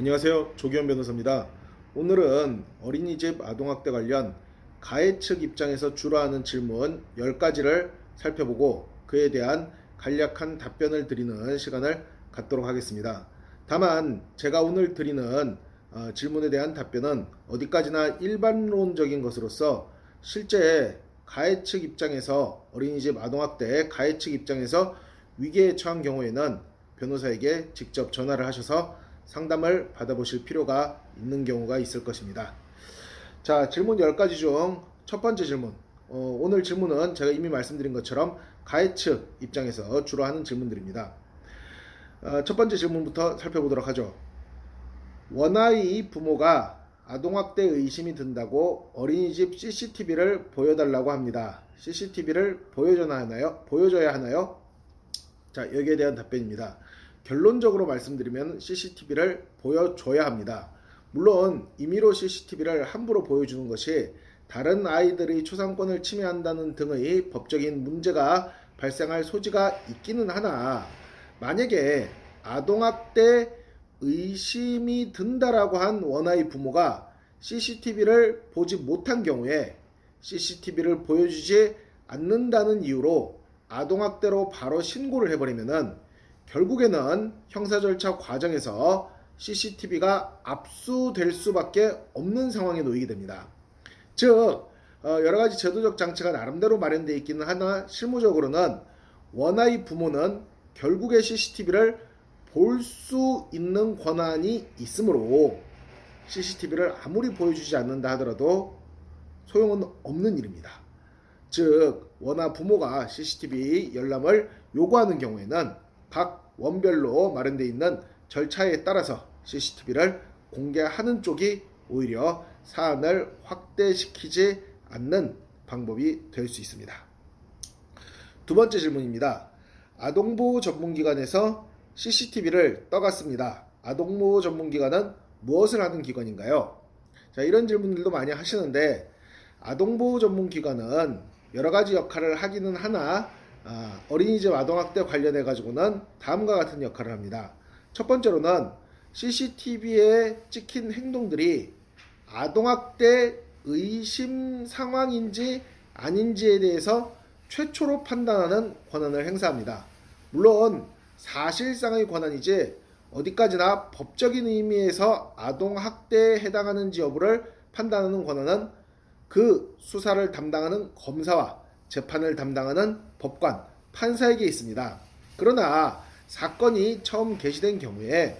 안녕하세요. 조기현 변호사입니다. 오늘은 어린이집 아동학대 관련 가해 측 입장에서 주로 하는 질문 10가지를 살펴보고 그에 대한 간략한 답변을 드리는 시간을 갖도록 하겠습니다. 다만 제가 오늘 드리는 어, 질문에 대한 답변은 어디까지나 일반론적인 것으로서 실제 가해 측 입장에서 어린이집 아동학대 가해 측 입장에서 위기에 처한 경우에는 변호사에게 직접 전화를 하셔서 상담을 받아보실 필요가 있는 경우가 있을 것입니다. 자, 질문 10가지 중 첫 번째 질문. 어, 오늘 질문은 제가 이미 말씀드린 것처럼 가해 측 입장에서 주로 하는 질문들입니다. 어, 첫 번째 질문부터 살펴보도록 하죠. 원아이 부모가 아동학대 의심이 든다고 어린이집 CCTV를 보여달라고 합니다. CCTV를 보여줘야 하나요? 보여줘야 하나요? 자, 여기에 대한 답변입니다. 결론적으로 말씀드리면 CCTV를 보여줘야 합니다. 물론 임의로 CCTV를 함부로 보여주는 것이 다른 아이들의 초상권을 침해한다는 등의 법적인 문제가 발생할 소지가 있기는 하나 만약에 아동학대 의심이 든다라고 한 원아이 부모가 CCTV를 보지 못한 경우에 CCTV를 보여주지 않는다는 이유로 아동학대로 바로 신고를 해버리면은 결국에는 형사 절차 과정에서 CCTV가 압수될 수밖에 없는 상황에 놓이게 됩니다. 즉 어, 여러 가지 제도적 장치가 나름대로 마련되어 있기는 하나 실무적으로는 원아이 부모는 결국에 CCTV를 볼 수 있는 권한이 있으므로 CCTV를 아무리 보여주지 않는다 하더라도 소용은 없는 일입니다. 즉 원아 부모가 CCTV 열람을 요구하는 경우에는 각 원별로 마련되어 있는 절차에 따라서 CCTV를 공개하는 쪽이 오히려 사안을 확대시키지 않는 방법이 될 수 있습니다. 두 번째 질문입니다. 아동보호 전문기관에서 CCTV를 떠갔습니다. 아동보호 전문기관은 무엇을 하는 기관인가요? 자, 이런 질문들도 많이 하시는데 아동보호 전문기관은 여러 가지 역할을 하기는 하나 아, 어린이집 아동학대 관련해 가지고는 다음과 같은 역할을 합니다. 첫 번째로는 CCTV에 찍힌 행동들이 아동학대 의심 상황인지 아닌지에 대해서 최초로 판단하는 권한을 행사합니다. 물론 사실상의 권한이지 어디까지나 법적인 의미에서 아동학대에 해당하는지 여부를 판단하는 권한은 그 수사를 담당하는 검사와 재판을 담당하는 법관, 판사에게 있습니다. 그러나 사건이 처음 개시된 경우에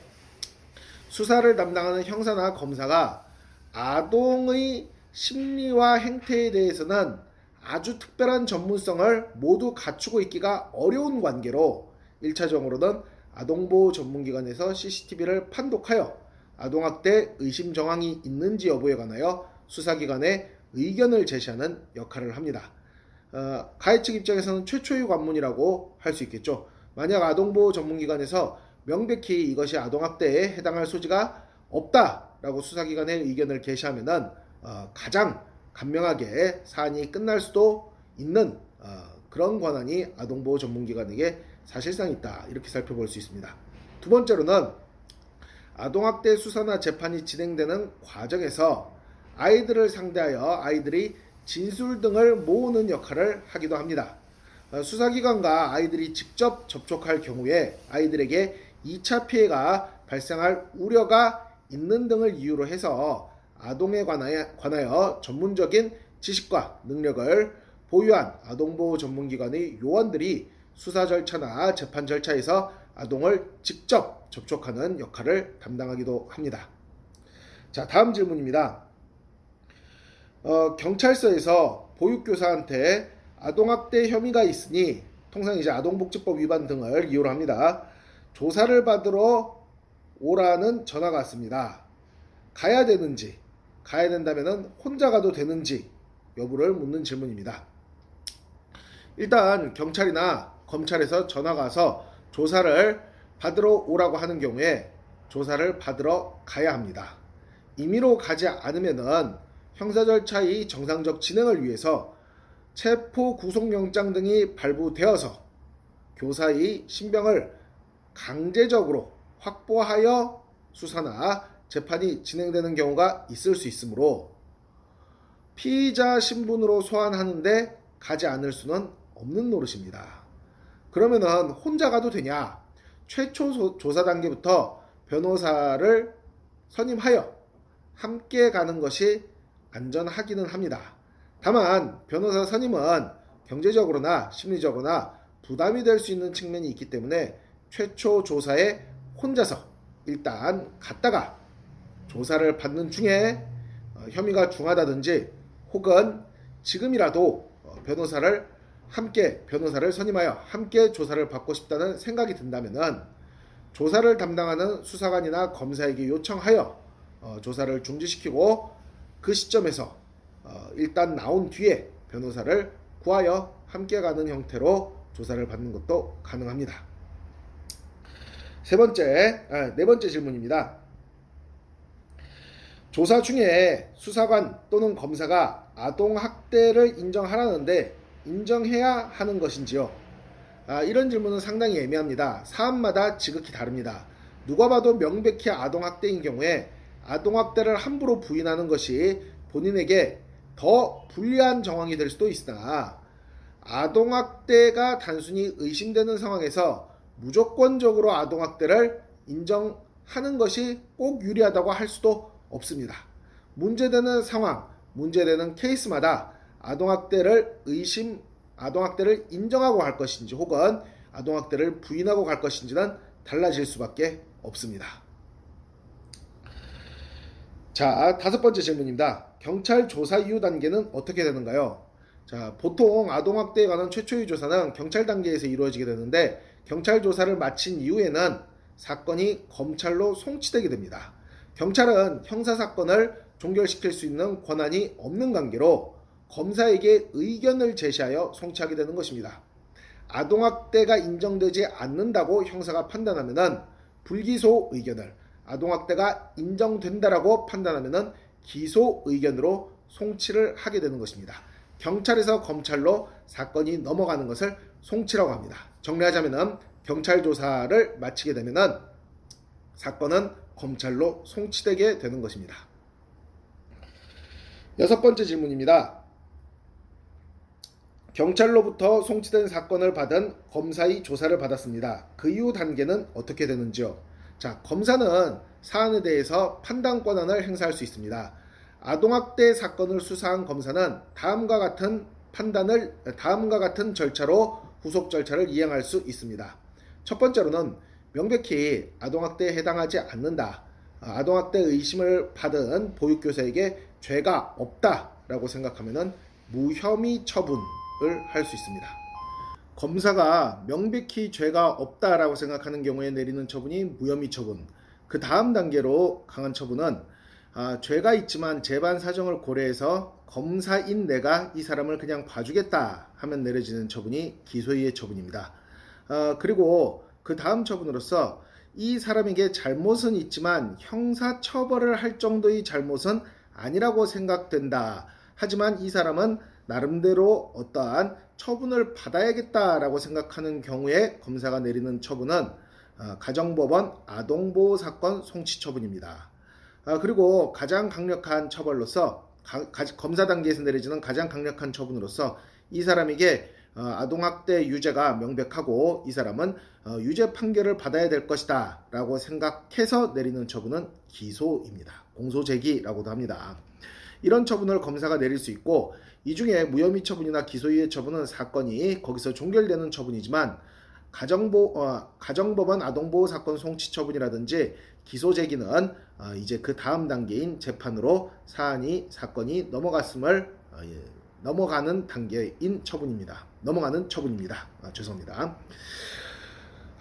수사를 담당하는 형사나 검사가 아동의 심리와 행태에 대해서는 아주 특별한 전문성을 모두 갖추고 있기가 어려운 관계로 1차적으로는 아동보호 전문기관에서 CCTV를 판독하여 아동학대 의심 정황이 있는지 여부에 관하여 수사기관에 의견을 제시하는 역할을 합니다. 어, 가해 측 입장에서는 최초의 관문이라고 할 수 있겠죠. 만약 아동보호 전문기관에서 명백히 이것이 아동학대에 해당할 소지가 없다라고 수사기관의 의견을 게시하면은 어, 가장 간명하게 사안이 끝날 수도 있는 어, 그런 권한이 아동보호 전문기관에게 사실상 있다 이렇게 살펴볼 수 있습니다. 두 번째로는 아동학대 수사나 재판이 진행되는 과정에서 아이들을 상대하여 아이들이 진술 등을 모으는 역할을 하기도 합니다. 어, 수사기관과 아이들이 직접 접촉할 경우에 아이들에게 2차 피해가 발생할 우려가 있는 등을 이유로 해서 아동에 관하여, 관하여 전문적인 지식과 능력을 보유한 아동보호 전문기관의 요원들이 수사 절차나 재판 절차에서 아동을 직접 접촉하는 역할을 담당하기도 합니다. 자, 다음 질문입니다. 어, 경찰서에서 보육교사한테 아동학대 혐의가 있으니 통상 이제 아동복지법 위반 등을 이유로 합니다. 조사를 받으러 오라는 전화가 왔습니다. 가야 되는지, 가야 된다면 혼자 가도 되는지 여부를 묻는 질문입니다. 일단 경찰이나 검찰에서 전화가 와서 조사를 받으러 오라고 하는 경우에 조사를 받으러 가야 합니다. 임의로 가지 않으면은 형사 절차의 정상적 진행을 위해서 체포 구속영장 등이 발부되어서 교사의 신병을 강제적으로 확보하여 수사나 재판이 진행되는 경우가 있을 수 있으므로 피의자 신분으로 소환하는데 가지 않을 수는 없는 노릇입니다. 그러면은 혼자 가도 되냐? 최초 조- 조사 단계부터 변호사를 선임하여 함께 가는 것이 안전하기는 합니다. 다만 변호사 선임은 경제적으로나 심리적으로나 부담이 될 수 있는 측면이 있기 때문에 최초 조사에 혼자서 일단 갔다가 조사를 받는 중에 어, 혐의가 중하다든지 혹은 지금이라도 어, 변호사를 함께 변호사를 선임하여 함께 조사를 받고 싶다는 생각이 든다면은 조사를 담당하는 수사관이나 검사에게 요청하여 어, 조사를 중지시키고 그 시점에서 어, 일단 나온 뒤에 변호사를 구하여 함께 가는 형태로 조사를 받는 것도 가능합니다. 세 번째, 아, 네 번째 질문입니다. 조사 중에 수사관 또는 검사가 아동 학대를 인정하라는데 인정해야 하는 것인지요? 아, 이런 질문은 상당히 애매합니다. 사안마다 지극히 다릅니다. 누가 봐도 명백히 아동 학대인 경우에 아동 학대를 함부로 부인하는 것이 본인에게 더 불리한 정황이 될 수도 있으나 아동 학대가 단순히 의심되는 상황에서 무조건적으로 아동 학대를 인정하는 것이 꼭 유리하다고 할 수도 없습니다. 문제되는 상황, 문제되는 케이스마다 아동학대를 의심, 아동학대를 인정하고 갈 것인지 혹은 아동학대를 부인하고 갈 것인지는 달라질 수밖에 없습니다. 자, 다섯 번째 질문입니다. 경찰 조사 이후 단계는 어떻게 되는가요? 자, 보통 아동학대에 관한 최초의 조사는 경찰 단계에서 이루어지게 되는데 경찰 조사를 마친 이후에는 사건이 검찰로 송치되게 됩니다. 경찰은 형사 사건을 종결시킬 수 있는 권한이 없는 관계로 검사에게 의견을 제시하여 송치하게 되는 것입니다. 아동학대가 인정되지 않는다고 형사가 판단하면은 불기소 의견을 아동학대가 인정된다라고 판단하면은 기소 의견으로 송치를 하게 되는 것입니다. 경찰에서 검찰로 사건이 넘어가는 것을 송치라고 합니다. 정리하자면은 경찰 조사를 마치게 되면은 사건은 검찰로 송치되게 되는 것입니다. 여섯 번째 질문입니다. 경찰로부터 송치된 사건을 받은 검사의 조사를 받았습니다. 그 이후 단계는 어떻게 되는지요? 자, 검사는 사안에 대해서 판단 권한을 행사할 수 있습니다. 아동학대 사건을 수사한 검사는 다음과 같은 판단을 다음과 같은 절차로 후속 절차를 이행할 수 있습니다. 첫 번째로는 명백히 아동학대에 해당하지 않는다. 아, 아동학대 의심을 받은 보육교사에게 죄가 없다라고 생각하면은 무혐의 처분을 할 수 있습니다. 검사가 명백히 죄가 없다라고 생각하는 경우에 내리는 처분이 무혐의 처분. 그 다음 단계로 강한 처분은 아, 죄가 있지만 재반 사정을 고려해서 검사인 내가 이 사람을 그냥 봐주겠다 하면 내려지는 처분이 기소유예 처분입니다. 아, 그리고 그 다음 처분으로서 이 사람에게 잘못은 있지만 형사 처벌을 할 정도의 잘못은 아니라고 생각된다. 하지만 이 사람은 나름대로 어떠한 처분을 받아야겠다라고 생각하는 경우에 검사가 내리는 처분은 아, 가정법원 아동보호 사건 송치 처분입니다. 아, 그리고 가장 강력한 처벌로서 검사 단계에서 내려지는 가장 강력한 처분으로서 이 사람에게 어, 아동학대 유죄가 명백하고 이 사람은 어, 유죄 판결을 받아야 될 것이다 라고 생각해서 내리는 처분은 기소입니다. 공소제기라고도 합니다. 이런 처분을 검사가 내릴 수 있고 이 중에 무혐의 처분이나 기소유예 처분은 사건이 거기서 종결되는 처분이지만 가정보 어, 가정법원 아동보호 사건 송치 처분이라든지 기소 제기는 어, 이제 그 다음 단계인 재판으로 사안이 사건이 넘어갔음을 어, 예, 넘어가는 단계인 처분입니다. 넘어가는 처분입니다. 아, 죄송합니다.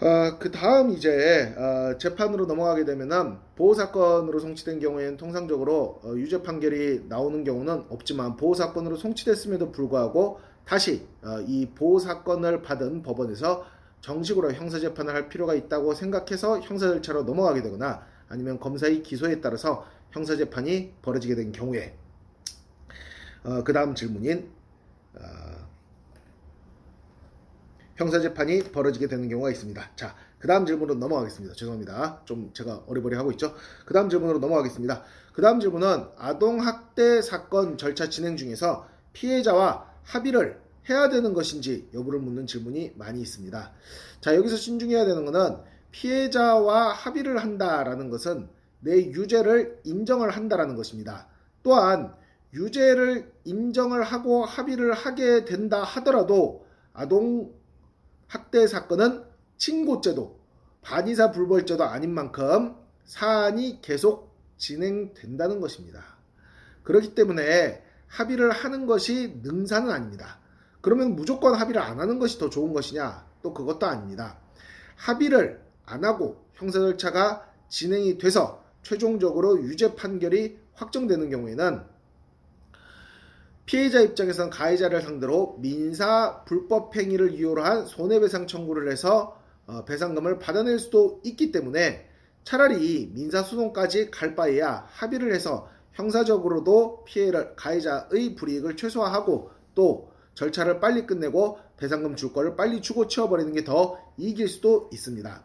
어, 그 다음 이제 어, 재판으로 넘어가게 되면은 보호 사건으로 송치된 경우에는 통상적으로 어, 유죄 판결이 나오는 경우는 없지만 보호 사건으로 송치됐음에도 불구하고 다시 어, 이 보호 사건을 받은 법원에서 정식으로 형사 재판을 할 필요가 있다고 생각해서 형사 절차로 넘어가게 되거나 아니면 검사의 기소에 따라서 형사 재판이 벌어지게 된 경우에. 어, 그 다음 질문인 어, 형사 재판이 벌어지게 되는 경우가 있습니다. 자, 그 다음 질문으로 넘어가겠습니다. 죄송합니다. 좀 제가 어리버리 하고 있죠. 그 다음 질문으로 넘어가겠습니다. 그 다음 질문은 아동학대 사건 절차 진행 중에서 피해자와 합의를 해야 되는 것인지 여부를 묻는 질문이 많이 있습니다. 자, 여기서 신중해야 되는 것은 피해자와 합의를 한다라는 것은 내 유죄를 인정을 한다라는 것입니다. 또한 유죄를 인정을 하고 합의를 하게 된다 하더라도 아동 학대 사건은 친고죄도 반의사 불벌죄도 아닌 만큼 사안이 계속 진행된다는 것입니다. 그렇기 때문에 합의를 하는 것이 능사는 아닙니다. 그러면 무조건 합의를 안 하는 것이 더 좋은 것이냐? 또 그것도 아닙니다. 합의를 안 하고 형사 절차가 진행이 돼서 최종적으로 유죄 판결이 확정되는 경우에는 피해자 입장에서는 가해자를 상대로 민사 불법 행위를 이유로 한 손해배상 청구를 해서 어, 배상금을 받아낼 수도 있기 때문에 차라리 민사 소송까지 갈 바에야 합의를 해서 형사적으로도 피해를 가해자의 불이익을 최소화하고 또 절차를 빨리 끝내고 배상금 줄 거를 빨리 주고 치워버리는 게 더 이길 수도 있습니다.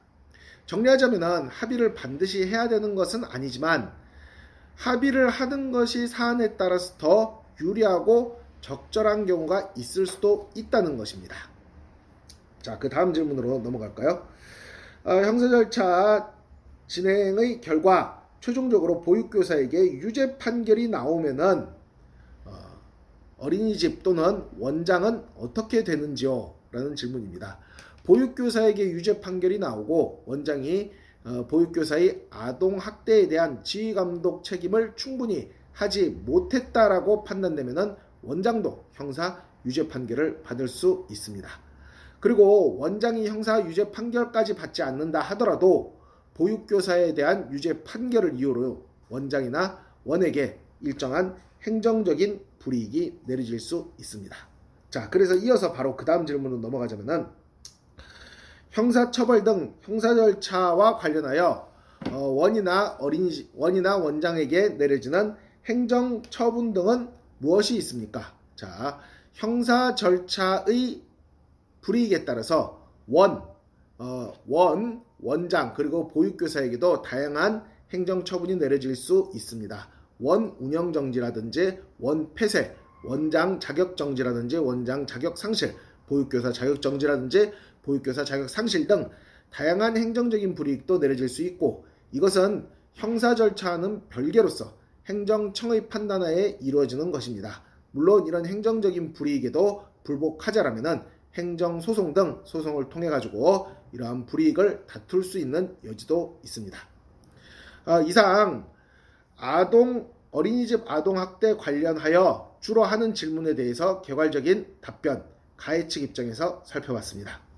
정리하자면은 합의를 반드시 해야 되는 것은 아니지만 합의를 하는 것이 사안에 따라서 더 유리하고 적절한 경우가 있을 수도 있다는 것입니다. 자, 그 다음 질문으로 넘어갈까요? 어, 형사 절차 진행의 결과 최종적으로 보육교사에게 유죄 판결이 나오면은 어, 어린이집 또는 원장은 어떻게 되는지요? 라는 질문입니다. 보육교사에게 유죄 판결이 나오고 원장이 어, 보육교사의 아동 학대에 대한 지휘 감독 책임을 충분히 하지 못했다라고 판단되면은 원장도 형사 유죄 판결을 받을 수 있습니다. 그리고 원장이 형사 유죄 판결까지 받지 않는다 하더라도 보육교사에 대한 유죄 판결을 이유로 원장이나 원에게 일정한 행정적인 불이익이 내려질 수 있습니다. 자, 그래서 이어서 바로 그 다음 질문으로 넘어가자면은 형사처벌 등 형사 절차와 관련하여 어, 원이나 어린이 원이나 원장에게 내려지는 행정 처분 등은 무엇이 있습니까? 자, 형사 절차의 불이익에 따라서 원, 어, 원, 원장 그리고 보육교사에게도 다양한 행정 처분이 내려질 수 있습니다. 원 운영 정지라든지 원 폐쇄, 원장 자격 정지라든지 원장 자격 상실, 보육교사 자격 정지라든지 보육교사 자격 상실 등 다양한 행정적인 불이익도 내려질 수 있고 이것은 형사 절차는 별개로서 행정청의 판단하에 이루어지는 것입니다. 물론 이런 행정적인 불이익에도 불복하자라면은 행정소송 등 소송을 통해 가지고 이러한 불이익을 다툴 수 있는 여지도 있습니다. 아, 이상 아동 어린이집 아동 학대 관련하여 주로 하는 질문에 대해서 개괄적인 답변 가해 측 입장에서 살펴봤습니다.